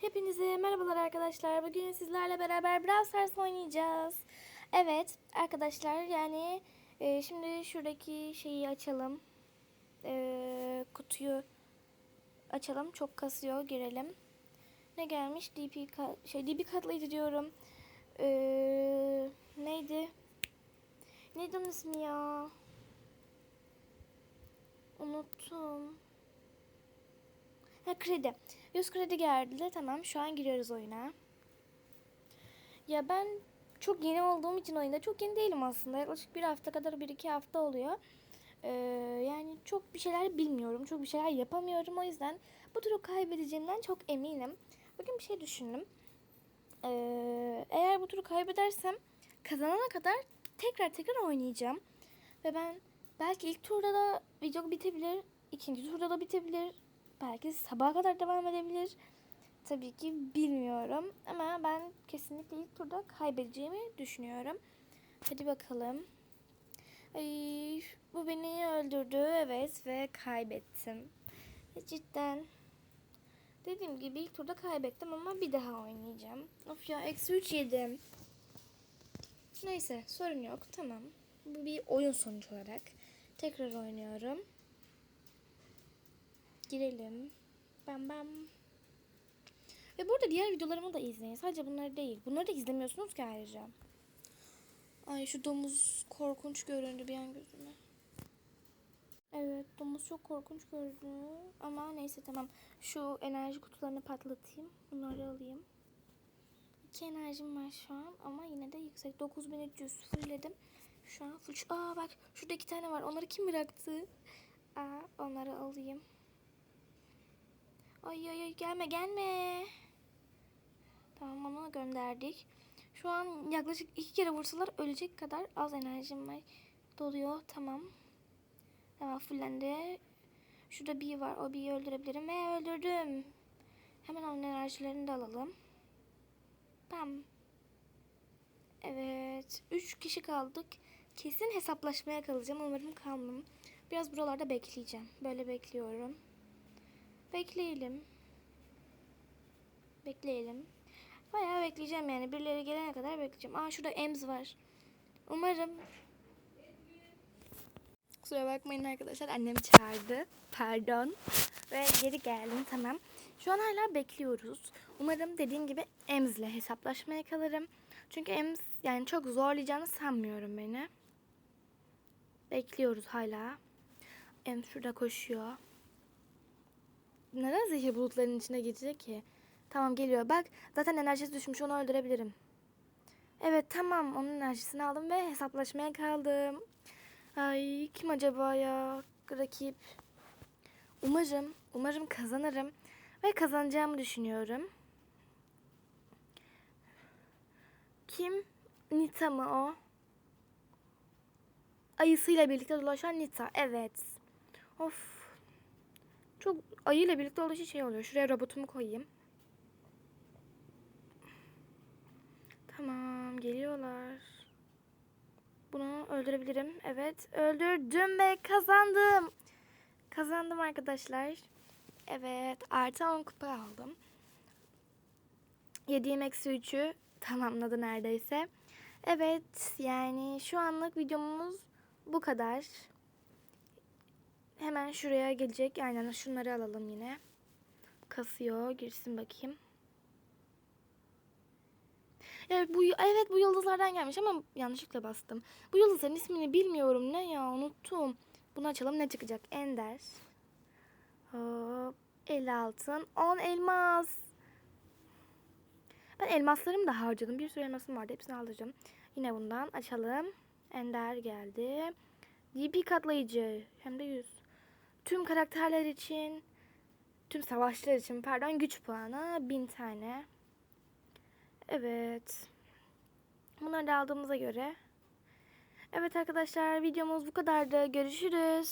Hepinize merhabalar arkadaşlar. Bugün sizlerle beraber Brawl Stars oynayacağız. Evet arkadaşlar yani e, şimdi şuradaki şeyi açalım. E, kutuyu açalım. Çok kasıyor. Girelim. Ne gelmiş? DP şey DP katlayıcı diyorum. E, neydi? Neydi onun ismi ya? Unuttum. Ha kredi. 100 kredi geldi. Tamam şu an giriyoruz oyuna. Ya ben çok yeni olduğum için oyunda çok yeni değilim aslında. Yaklaşık bir hafta kadar bir iki hafta oluyor. Ee, yani çok bir şeyler bilmiyorum. Çok bir şeyler yapamıyorum. O yüzden bu turu kaybedeceğimden çok eminim. Bugün bir şey düşündüm. Ee, eğer bu turu kaybedersem kazanana kadar tekrar tekrar oynayacağım. Ve ben belki ilk turda da video bitebilir. ikinci turda da bitebilir. Belki sabaha kadar devam edebilir. Tabii ki bilmiyorum. Ama ben kesinlikle ilk turda kaybedeceğimi düşünüyorum. Hadi bakalım. Ay, bu beni öldürdü. Evet ve kaybettim. Cidden. Dediğim gibi ilk turda kaybettim ama bir daha oynayacağım. Of ya eksi 3 yedim. Neyse sorun yok tamam. Bu bir oyun sonuç olarak. Tekrar oynuyorum. Girelim. Bam bam. Ve burada diğer videolarımı da izleyin. Sadece bunları değil. Bunları da izlemiyorsunuz ki ayrıca. Ay şu domuz korkunç göründü bir an gözüme. Evet domuz çok korkunç gördü. Ama neyse tamam. Şu enerji kutularını patlatayım. Bunları alayım. İki enerjim var şu an ama yine de yüksek. 9300 fullledim. Şu an full. Aa bak şurada iki tane var. Onları kim bıraktı? Aa onları alayım. Ay ay ay gelme gelme. Tamam onu gönderdik. Şu an yaklaşık iki kere vursalar ölecek kadar az enerjim var. Doluyor tamam. Tamam fullendi. Şurada bir var. O bir öldürebilirim ve öldürdüm. Hemen onun enerjilerini de alalım. Tamam. Evet. Üç kişi kaldık. Kesin hesaplaşmaya kalacağım. Umarım kalmam. Biraz buralarda bekleyeceğim. Böyle bekliyorum. Bekleyelim. Bekleyelim. Bayağı bekleyeceğim yani. Birileri gelene kadar bekleyeceğim. Aa şurada Ems var. Umarım Kusura bakmayın arkadaşlar. Annem çağırdı. Pardon. Ve geri geldim tamam. Şu an hala bekliyoruz. Umarım dediğim gibi Ems'le hesaplaşmaya kalırım. Çünkü Ems yani çok zorlayacağını sanmıyorum beni. Bekliyoruz hala. Ems şurada koşuyor. Neden zehir bulutlarının içine girecek ki? Tamam geliyor. Bak zaten enerjisi düşmüş onu öldürebilirim. Evet tamam onun enerjisini aldım ve hesaplaşmaya kaldım. Ay kim acaba ya rakip? Umarım, umarım kazanırım ve kazanacağımı düşünüyorum. Kim? Nita mı o? Ayısıyla birlikte dolaşan Nita. Evet. Of. Çok ayıyla birlikte dolaşan şey oluyor. Şuraya robotumu koyayım. Tamam, geliyorlar. Bunu öldürebilirim. Evet, öldürdüm ve kazandım. Kazandım arkadaşlar. Evet, artı 10 kupa aldım. Yediğim eksi 3'ü tamamladı neredeyse. Evet, yani şu anlık videomuz bu kadar. Hemen şuraya gelecek. Aynen şunları alalım yine. Kasıyor. Girsin bakayım. Evet bu evet bu yıldızlardan gelmiş ama yanlışlıkla bastım. Bu yıldızların ismini bilmiyorum ne ya unuttum. Bunu açalım ne çıkacak? Ender. Hop. 50 altın. 10 elmas. Ben elmaslarımı da harcadım. Bir sürü elmasım vardı. Hepsini alacağım. Yine bundan açalım. Ender geldi. DP katlayıcı. Hem de 100. Tüm karakterler için, tüm savaşçılar için pardon güç puanı 1000 tane. Evet. Bunları da aldığımıza göre. Evet arkadaşlar videomuz bu kadardı. Görüşürüz.